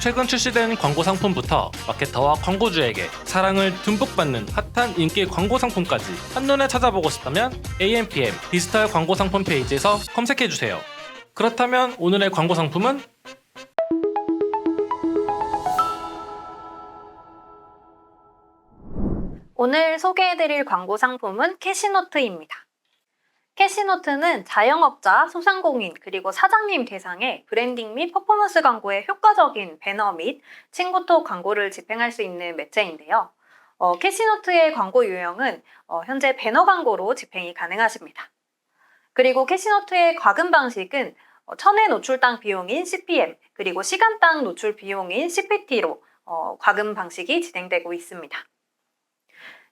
최근 출시된 광고 상품부터 마케터와 광고주에게 사랑을 듬뿍 받는 핫한 인기 광고 상품까지 한눈에 찾아보고 싶다면 AMPM 디지털 광고 상품 페이지에서 검색해주세요. 그렇다면 오늘의 광고 상품은 오늘 소개해드릴 광고 상품은 캐시노트입니다. 캐시노트는 자영업자, 소상공인, 그리고 사장님 대상의 브랜딩 및 퍼포먼스 광고에 효과적인 배너 및 친구톡 광고를 집행할 수 있는 매체인데요. 어, 캐시노트의 광고 유형은 어, 현재 배너 광고로 집행이 가능하십니다. 그리고 캐시노트의 과금 방식은 어, 천회 노출당 비용인 CPM, 그리고 시간당 노출 비용인 CPT로 어, 과금 방식이 진행되고 있습니다.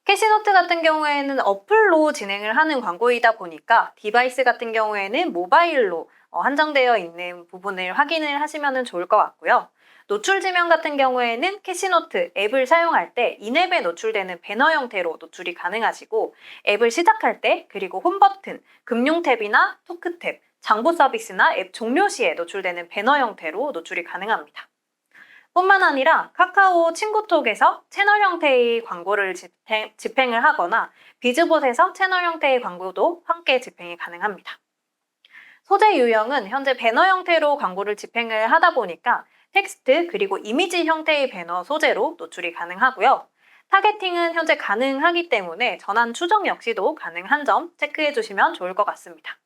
캐시노트 같은 경우에는 어플로 진행을 하는 광고이다 보니까 디바이스 같은 경우에는 모바일로 어, 한정되어 있는 부분을 확인을 하시면 좋을 것 같고요. 노출 지명 같은 경우에는 캐시노트 앱을 사용할 때 인앱에 노출되는 배너 형태로 노출이 가능하시고 앱을 시작할 때 그리고 홈 버튼, 금융 탭이나 토크 탭, 장부 서비스나 앱 종료 시에 노출되는 배너 형태로 노출이 가능합니다. 뿐만 아니라 카카오 친구톡에서 채널 형태의 광고를 집행, 집행을 하거나 비즈봇에서 채널 형태의 광고도 함께 집행이 가능합니다. 소재 유형은 현재 배너 형태로 광고를 집행을 하다 보니까 텍스트 그리고 이미지 형태의 배너 소재로 노출이 가능하고요. 타겟팅은 현재 가능하기 때문에 전환 추정 역시도 가능한 점 체크해 주시면 좋을 것 같습니다.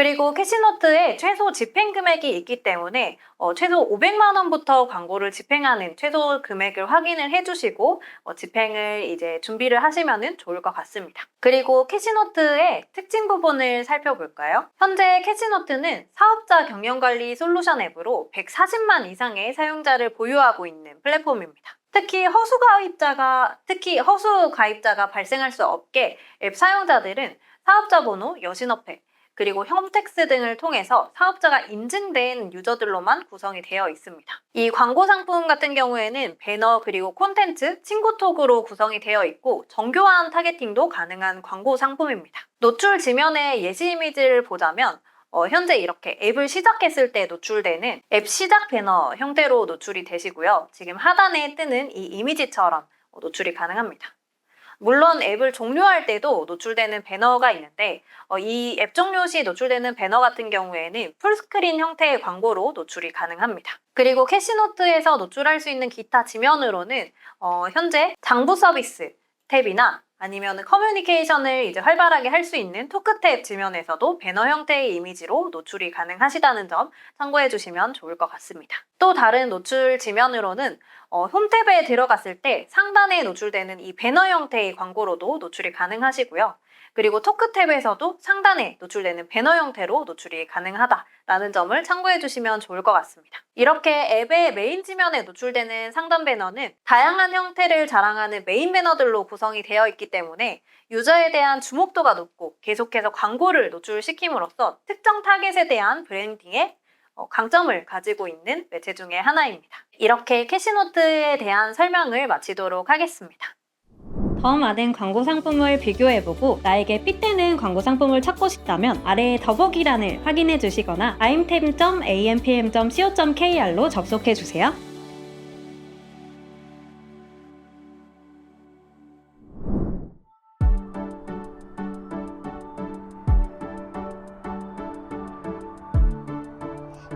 그리고 캐시노트에 최소 집행 금액이 있기 때문에 어, 최소 500만 원부터 광고를 집행하는 최소 금액을 확인을 해주시고 어, 집행을 이제 준비를 하시면 좋을 것 같습니다. 그리고 캐시노트의 특징 부분을 살펴볼까요? 현재 캐시노트는 사업자 경영관리 솔루션 앱으로 140만 이상의 사용자를 보유하고 있는 플랫폼입니다. 특히 허수 가입자가 특히 허수 가입자가 발생할 수 없게 앱 사용자들은 사업자 번호, 여신어폐, 그리고 홈택스 등을 통해서 사업자가 인증된 유저들로만 구성이 되어 있습니다. 이 광고 상품 같은 경우에는 배너 그리고 콘텐츠, 친구톡으로 구성이 되어 있고 정교한 타겟팅도 가능한 광고 상품입니다. 노출 지면의 예시 이미지를 보자면 어, 현재 이렇게 앱을 시작했을 때 노출되는 앱 시작 배너 형태로 노출이 되시고요. 지금 하단에 뜨는 이 이미지처럼 노출이 가능합니다. 물론 앱을 종료할 때도 노출되는 배너가 있는데 어, 이 앱 종료 시 노출되는 배너 같은 경우에는 풀스크린 형태의 광고로 노출이 가능합니다. 그리고 캐시노트에서 노출할 수 있는 기타 지면으로는 어, 현재 장부 서비스 탭이나 아니면 커뮤니케이션을 이제 활발하게 할 수 있는 토크 탭 지면에서도 배너 형태의 이미지로 노출이 가능하시다는 점 참고해 주시면 좋을 것 같습니다. 또 다른 노출 지면으로는 어, 홈탭에 들어갔을 때 상단에 노출되는 이 배너 형태의 광고로도 노출이 가능하시고요. 그리고 토크 탭에서도 상단에 노출되는 배너 형태로 노출이 가능하다라는 점을 참고해 주시면 좋을 것 같습니다. 이렇게 앱의 메인 지면에 노출되는 상단 배너는 다양한 형태를 자랑하는 메인 배너들로 구성이 되어 있기 때문에 유저에 대한 주목도가 높고 계속해서 광고를 노출시킴으로써 특정 타겟에 대한 브랜딩에 어, 강점을 가지고 있는 매체 중에 하나입니다. 이렇게 캐시노트에 대한 설명을 마치도록 하겠습니다. 더 많은 광고 상품을 비교해보고 나에게 핏되는 광고 상품을 찾고 싶다면 아래의 더보기란을 확인해 주시거나 imtem.ampm.co.kr로 접속해 주세요.